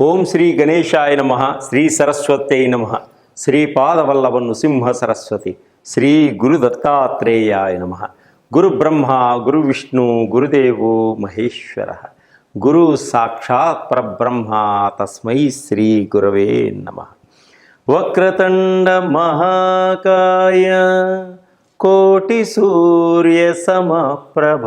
ఓం శ్రీ గణేశాయ నమ శ్రీ సరస్వత్యై నమ శ్రీపాదవల్లభ నృసింహ సరస్వతి శ్రీ గురు దత్తాత్రేయాయ నమ. గురు బ్రహ్మ గురు విష్ణు గురుదేవో మహేశ్వర. గురు సాక్షాత్ పరబ్రహ్మ తస్మై శ్రీ గురవే నమ. వక్రతండ మహాకాయ కోటి సూర్య సమప్రభ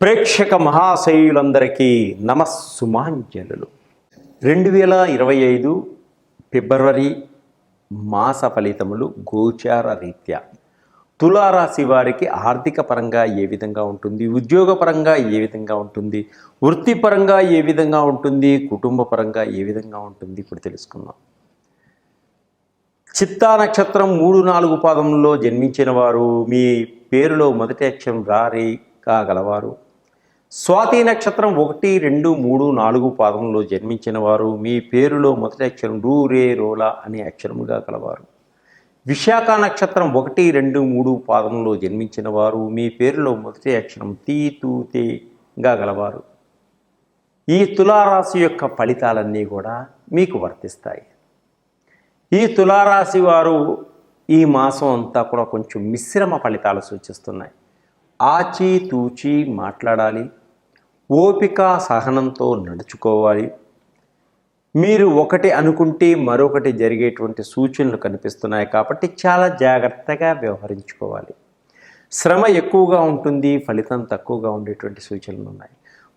ప్రేక్షక మహాశయులందరికీ నమస్సుమాంజలు రెండు వేల ఇరవై ఐదు ఫిబ్రవరి మాస ఫలితములు గోచార రీత్యా. తులారాశి వారికి ఆర్థిక పరంగా ఏ విధంగా ఉంటుంది? ఉద్యోగపరంగా ఏ విధంగా ఉంటుంది? వృత్తిపరంగా ఏ విధంగా ఉంటుంది? కుటుంబ పరంగా ఏ విధంగా ఉంటుంది? ఇప్పుడు తెలుసుకుందాం. చిత్తా నక్షత్రం మూడు నాలుగు పాదంలో జన్మించిన వారు మీ పేరులో మొదటి అక్షరం రారి కాగలవారు స్వాతి నక్షత్రం ఒకటి రెండు మూడు నాలుగు పాదంలో జన్మించిన వారు మీ పేరులో మొదటి అక్షరం రూ రే రోలా అనే అక్షరముగా గలవారు. విశాఖ నక్షత్రం ఒకటి రెండు మూడు పాదంలో జన్మించిన వారు మీ పేరులో మొదటి అక్షరం తీ తూ తేగా గలవారు. ఈ తులారాశి యొక్క ఫలితాలన్నీ కూడా మీకు వర్తిస్తాయి. ఈ తులారాశి వారు ఈ మాసం అంతా కూడా కొంచెం మిశ్రమ ఫలితాలు సూచిస్తున్నాయి. ఆచితూచి మాట్లాడాలి. ఓపిక సహనంతో నడుచుకోవాలి. మీరు ఒకటి అనుకుంటే మరొకటి జరిగేటువంటి సూచనలు కనిపిస్తున్నాయి కాబట్టి చాలా జాగ్రత్తగా వ్యవహరించుకోవాలి. శ్రమ ఎక్కువగా ఉంటుంది ఫలితం తక్కువగా ఉండేటువంటి సూచనలు ఉన్నాయి.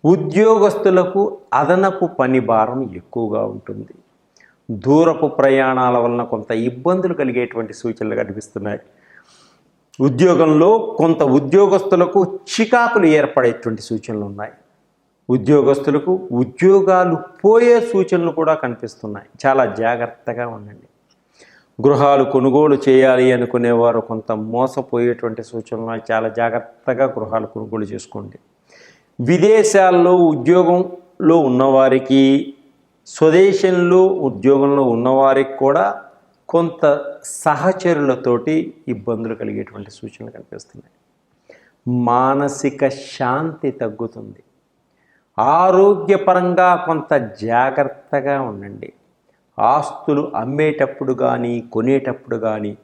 ఉద్యోగస్తులకు అదనపు పని భారం ఎక్కువగా ఉంటుంది. దూరపు ప్రయాణాల వలన కొంత ఇబ్బందులు కలిగేటువంటి సూచనలు కనిపిస్తున్నాయి. ఉద్యోగంలో కొంత ఉద్యోగస్తులకు చికాకులు ఏర్పడేటువంటి సూచనలు ఉన్నాయి. ఉద్యోగస్తులకు ఉద్యోగాలు పోయే సూచనలు కూడా కనిపిస్తున్నాయి. చాలా జాగ్రత్తగా ఉండండి. గృహాలు కొనుగోలు చేయాలి అనుకునేవారు కొంత మోసపోయేటువంటి సూచనలు చాలా జాగ్రత్తగా గృహాలు కొనుగోలు చేసుకోండి. విదేశాల్లో ఉద్యోగంలో ఉన్నవారికి స్వదేశంలో ఉద్యోగంలో ఉన్నవారికి కూడా కొంత సహచరులతోటి ఇబ్బందులు కలిగేటువంటి సూచనలు కనిపిస్తున్నాయి. మానసిక శాంతి తగ్గుతుంది. ఆరోగ్యపరంగా కొంత జాగ్రత్తగా ఉండండి. ఆస్తులు అమ్మేటప్పుడు కానీ కొనేటప్పుడు కానీ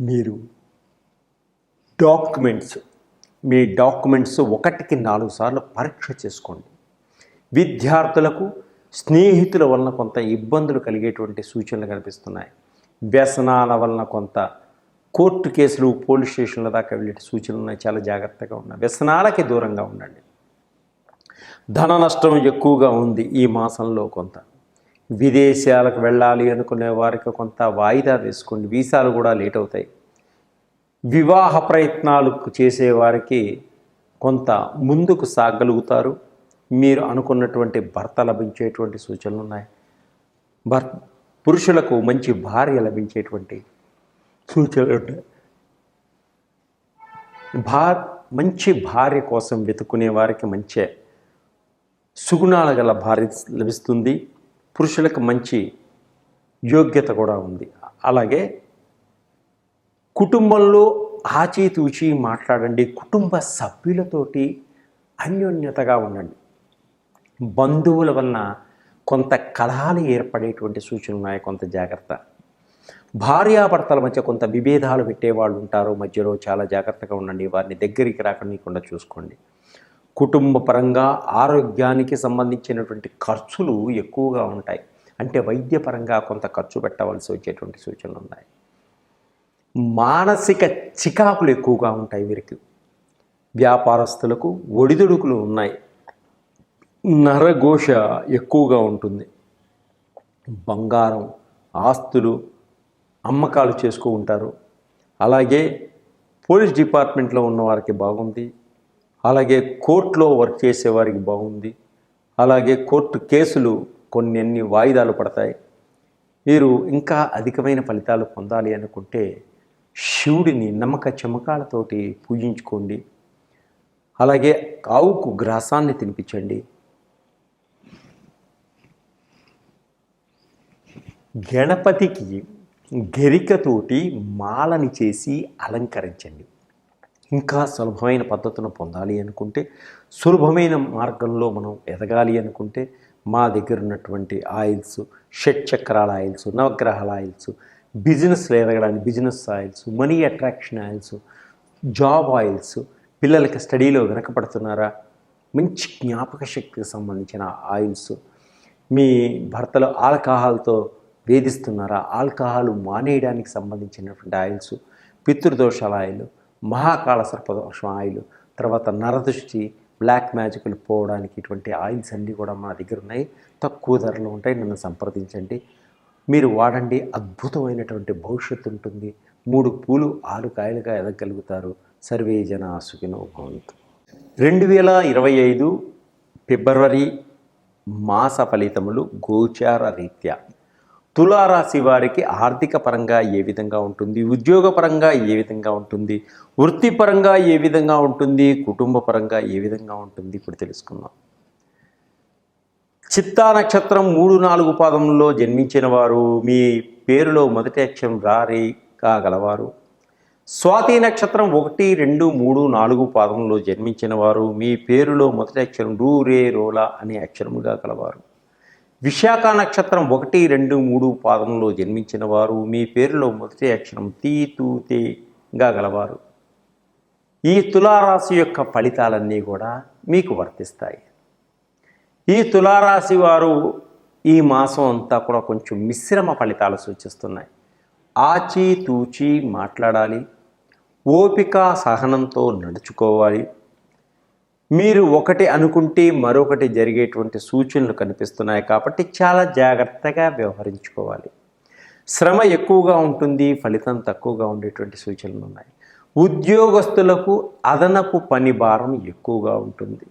మీరు డాక్యుమెంట్స్ మీ డాక్యుమెంట్స్ ఒకటికి నాలుగు సార్లు పరీక్ష చేసుకోండి. విద్యార్థులకు స్నేహితుల వలన కొంత ఇబ్బందులు కలిగేటువంటి సూచనలు కనిపిస్తున్నాయి. వ్యసనాల వలన కొంత కోర్టు కేసులు పోలీస్ స్టేషన్ల దాకా వెళ్ళే సూచనలు ఉన్నాయి. చాలా జాగ్రత్తగా ఉన్నాయి వ్యసనాలకి దూరంగా ఉండండి. ధన నష్టం ఎక్కువగా ఉంది ఈ మాసంలో కొంత. విదేశాలకు వెళ్ళాలి అనుకునే వారికి కొంత వాయిదా వేసుకోండి. వీసాలు కూడా లేట్ అవుతాయి. వివాహ ప్రయత్నాలు చేసేవారికి కొంత ముందుకు సాగలుగుతారు. మీరు అనుకున్నటువంటి భర్త లభించేటువంటి సూచనలు ఉన్నాయి. భర్ పురుషులకు మంచి భార్య లభించేటువంటి సూచనలు భా మంచి భార్య కోసం వెతుకునే వారికి మంచి సుగుణాల గల భార్య లభిస్తుంది. పురుషులకు మంచి యోగ్యత కూడా ఉంది. అలాగే కుటుంబంలో ఆచితూచి మాట్లాడండి. కుటుంబ సభ్యులతోటి అన్యోన్యతగా ఉండండి. బంధువుల వలన కొంత కలహాలు ఏర్పడేటువంటి సూచనలు ఉన్నాయి కొంత జాగ్రత్త. భార్యాభర్తల మధ్య కొంత విభేదాలు పెట్టేవాళ్ళు ఉంటారు మధ్యలో చాలా జాగ్రత్తగా ఉండండి వారిని దగ్గరికి రాకుండా చూసుకోండి. కుటుంబ పరంగా ఆరోగ్యానికి సంబంధించినటువంటి ఖర్చులు ఎక్కువగా ఉంటాయి. అంటే వైద్యపరంగా కొంత ఖర్చు పెట్టవలసి వచ్చేటువంటి సూచనలు ఉన్నాయి. మానసిక చికాకులు ఎక్కువగా ఉంటాయి వీరికి. వ్యాపారస్తులకు ఒడిదుడుకులు ఉన్నాయి. నరఘోష ఎక్కువగా ఉంటుంది. బంగారం ఆస్తులు అమ్మకాలు చేసుకు ఉంటారు. అలాగే పోలీస్ డిపార్ట్మెంట్లో ఉన్న వారికి బాగుంది. అలాగే కోర్టులో వర్క్ చేసే వారికి బాగుంది. అలాగే కోర్టు కేసులు కొన్ని అన్ని వాయిదాలు పడతాయి. మీరు ఇంకా అధికమైన ఫలితాలు పొందాలి అనుకుంటే శివుడిని నమ్మక చమకాలతోటి పూజించుకోండి. అలాగే ఆవుకు గ్రాసాన్ని తినిపించండి. గణపతికి గరికతోటి మాలని చేసి అలంకరించండి. ఇంకా సులభమైన పద్ధతును పొందాలి అనుకుంటే సులభమైన మార్గంలో మనం ఎదగాలి అనుకుంటే మా దగ్గర ఉన్నటువంటి ఆయిల్స్ షట్ చక్రాల ఆయిల్స్ నవగ్రహాల ఆయిల్స్ బిజినెస్లో ఎదగడానికి business oils money attraction oils job oils పిల్లలకి స్టడీలో వెనకపడుతున్నారా మంచి జ్ఞాపక శక్తికి సంబంధించిన ఆయిల్స్ మీ భర్తలు ఆల్కహాల్తో వేధిస్తున్నారా? ఆల్కహాల్ మానేయడానికి సంబంధించినటువంటి ఆయిల్స్ పితృదోషాల ఆయిల్ మహాకాళ సర్పదోషం ఆయిల్ తర్వాత నరదృష్టి బ్లాక్ మ్యాజిక్లు పోవడానికి ఇటువంటి ఆయిల్స్ అన్నీ కూడా మా దగ్గర ఉన్నాయి. తక్కువ ధరలో ఉంటాయి. నన్ను సంప్రదించండి. మీరు వాడండి. అద్భుతమైనటువంటి భవిష్యత్తు ఉంటుంది. మూడు పూలు ఆరు కాయలుగా ఎదగలుగుతారు. సర్వే జన సుఖినో భవంతు. రెండు వేల ఇరవై ఐదు ఫిబ్రవరి మాస ఫలితములు గోచార రీత్యా. తులారాశి వారికి ఆర్థిక పరంగా ఏ విధంగా ఉంటుంది? ఉద్యోగ పరంగా ఏ విధంగా ఉంటుంది? వృత్తిపరంగా ఏ విధంగా ఉంటుంది? కుటుంబ పరంగా ఏ విధంగా ఉంటుంది? ఇప్పుడు తెలుసుకుందాం. చిత్తా నక్షత్రం మూడు నాలుగు పాదంలో జన్మించిన వారు మీ పేరులో మొదటి అక్షరం రారి కాగలవారు స్వాతి నక్షత్రం ఒకటి రెండు మూడు నాలుగు పాదంలో జన్మించిన వారు మీ పేరులో మొదటి అక్షరం రూ రే రోలా అనే అక్షరముగా కలవారు విశాఖ నక్షత్రం ఒకటి రెండు మూడు పాదంలో జన్మించిన వారు. మీ పేరులో మొదటి అక్షరం తీ తూ తేగా గలవారు. ఈ తులారాశి యొక్క ఫలితాలన్నీ కూడా మీకు వర్తిస్తాయి. ఈ తులారాశి వారు ఈ మాసం అంతా కూడా కొంచెం మిశ్రమ ఫలితాలు సూచిస్తున్నాయి. ఆచి తూచి మాట్లాడాలి. ఓపిక సహనంతో నడుచుకోవాలి. మీరు ఒకటి అనుకుంటే మరొకటి జరిగేటువంటి సూచనలు కనిపిస్తున్నాయి కాబట్టి చాలా జాగ్రత్తగా వ్యవహరించుకోవాలి. శ్రమ ఎక్కువగా ఉంటుంది ఫలితం తక్కువగా ఉండేటువంటి సూచనలు ఉన్నాయి. ఉద్యోగస్తులకు అదనపు పని భారం ఎక్కువగా ఉంటుంది.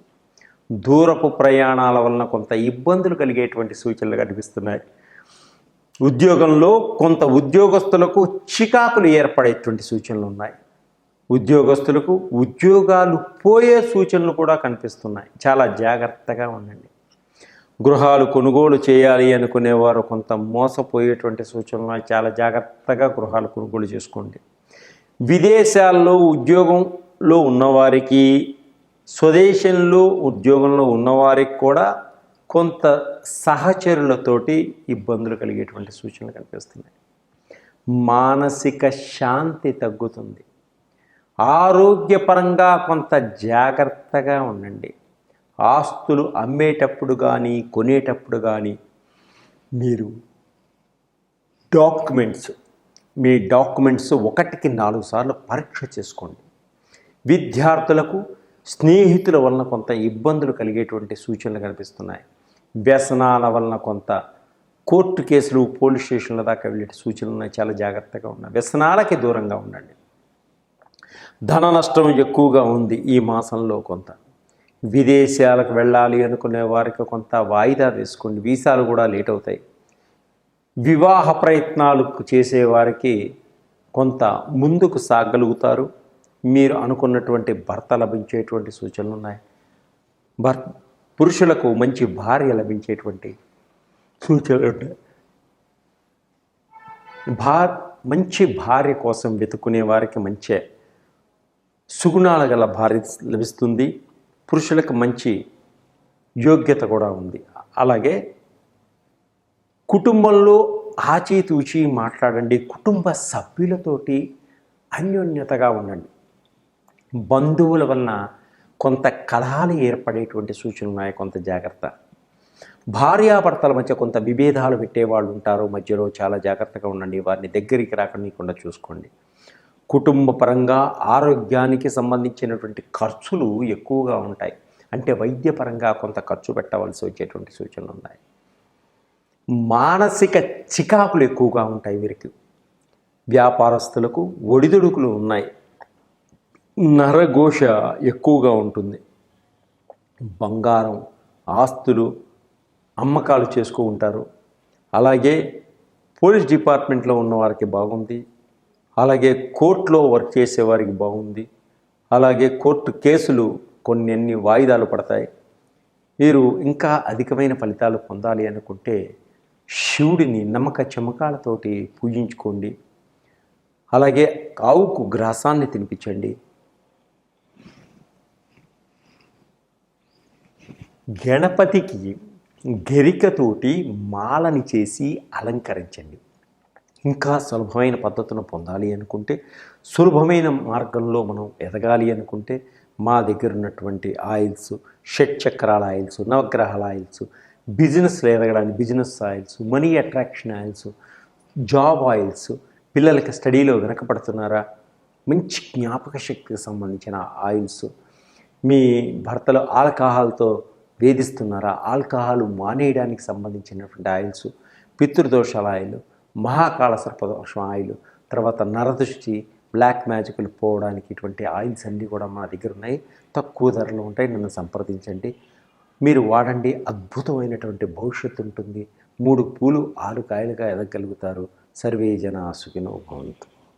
దూరపు ప్రయాణాల వలన కొంత ఇబ్బందులు కలిగేటువంటి సూచనలు కనిపిస్తున్నాయి. ఉద్యోగంలో కొంత ఉద్యోగస్తులకు చికాకులు ఏర్పడేటువంటి సూచనలు ఉన్నాయి. ఉద్యోగస్తులకు ఉద్యోగాలు పోయే సూచనలు కూడా కనిపిస్తున్నాయి. చాలా జాగ్రత్తగా ఉండండి. గృహాలు కొనుగోలు చేయాలి అనుకునేవారు కొంత మోసపోయేటువంటి సూచనలు చాలా జాగ్రత్తగా గృహాలు కొనుగోలు చేసుకోండి. విదేశాల్లో ఉద్యోగంలో ఉన్నవారికి స్వదేశంలో ఉద్యోగంలో ఉన్నవారికి కూడా కొంత సహచరులతోటి ఇబ్బందులు కలిగేటువంటి సూచనలు కనిపిస్తున్నాయి. మానసిక శాంతి తగ్గుతుంది. ఆరోగ్యపరంగా కొంత జాగ్రత్తగా ఉండండి. ఆస్తులు అమ్మేటప్పుడు కానీ కొనేటప్పుడు కానీ మీరు డాక్యుమెంట్స్ మీ డాక్యుమెంట్స్ ఒకటికి నాలుగు సార్లు పరీక్ష చేసుకోండి. విద్యార్థులకు స్నేహితుల వలన కొంత ఇబ్బందులు కలిగేటువంటి సూచనలు కనిపిస్తున్నాయి. వ్యసనాల వలన కొంత కోర్టు కేసులు పోలీస్ స్టేషన్ల దాకా వెళ్ళే సూచనలు ఉన్నాయి. చాలా జాగ్రత్తగా ఉన్నాయి వ్యసనాలకి దూరంగా ఉండండి. ధన నష్టం ఎక్కువగా ఉంది ఈ మాసంలో కొంత. విదేశాలకు వెళ్ళాలి అనుకునే వారికి కొంత వాయిదా వేసుకోండి. వీసాలు కూడా లేట్ అవుతాయి. వివాహ ప్రయత్నాలు చేసేవారికి కొంత ముందుకు సాగలుగుతారు. మీరు అనుకున్నటువంటి భర్త లభించేటువంటి సూచనలు ఉన్నాయి. భర్ పురుషులకు మంచి భార్య లభించేటువంటి సూచనలు ఉంటాయి భార్ మంచి భార్య కోసం వెతుకునే వారికి మంచి. సుగుణాల గల భార్య లభిస్తుంది. పురుషులకు మంచి యోగ్యత కూడా ఉంది. అలాగే కుటుంబంలో ఆచితూచి మాట్లాడండి. కుటుంబ సభ్యులతోటి అన్యోన్యతగా ఉండండి. బంధువుల వలన కొంత కలహాలు ఏర్పడేటువంటి సూచనలు ఉన్నాయి. కొంత జాగ్రత్త. భార్యాభర్తల మధ్య కొంత విభేదాలు పెట్టేవాళ్ళు ఉంటారు. మధ్యలో చాలా జాగ్రత్తగా ఉండండి. వారిని దగ్గరికి రాకుండా చూసుకోండి. కుటుంబ పరంగా ఆరోగ్యానికి సంబంధించినటువంటి ఖర్చులు ఎక్కువగా ఉంటాయి. అంటే వైద్యపరంగా కొంత ఖర్చు పెట్టవలసి వచ్చేటువంటి సూచనలు ఉన్నాయి. మానసిక చికాకులు ఎక్కువగా ఉంటాయి వీరికి. వ్యాపారస్తులకు ఒడిదుడుకులు ఉన్నాయి. నరఘోష ఎక్కువగా ఉంటుంది. బంగారం ఆస్తులు అమ్మకాలు చేసుకుంటారు అలాగే పోలీస్ డిపార్ట్మెంట్లో ఉన్నవారికి బాగుంది. అలాగే కోర్టులో వర్క్ చేసేవారికి బాగుంది. అలాగే కోర్టు కేసులు కొన్ని అన్ని వాయిదాలు పడతాయి. మీరు ఇంకా అధికమైన ఫలితాలు పొందాలి అనుకుంటే శివుడిని నమ్మక చమకాలతోటి పూజించుకోండి. అలాగే ఆవుకు గ్రాసాన్ని తినిపించండి. గణపతికి గరికతోటి మాలని చేసి అలంకరించండి. ఇంకా సులభమైన పద్ధతులను పొందాలి అనుకుంటే సులభమైన మార్గంలో మనం ఎదగాలి అనుకుంటే మా దగ్గర ఉన్నటువంటి ఆయిల్స్ షట్ చక్రాల ఆయిల్స్ నవగ్రహాల ఆయిల్స్ బిజినెస్లో ఎదగడానికి business oils money attraction oils job oils పిల్లలకి స్టడీలో వెనకపడుతున్నారా మంచి జ్ఞాపక శక్తికి సంబంధించిన ఆయిల్స్. మీ భర్తలో ఆల్కహాల్తో వేధిస్తున్నారా? ఆల్కహాల్ మానేయడానికి సంబంధించినటువంటి ఆయిల్స్ పితృదోషాల ఆయిల్ మహాకాళ సర్పదోషం ఆయిల్ తర్వాత నరదృష్టి బ్లాక్ మ్యాజిక్లు పోవడానికి ఇటువంటి ఆయిల్స్ అన్నీ కూడా మా దగ్గర ఉన్నాయి. తక్కువ ధరలు ఉంటాయి. నన్ను సంప్రదించండి. మీరు వాడండి. అద్భుతమైనటువంటి భవిష్యత్తు ఉంటుంది. మూడు పూలు ఆరు కాయలుగా ఎదగలుగుతారు. సర్వే జన సుఖినో భవంతు.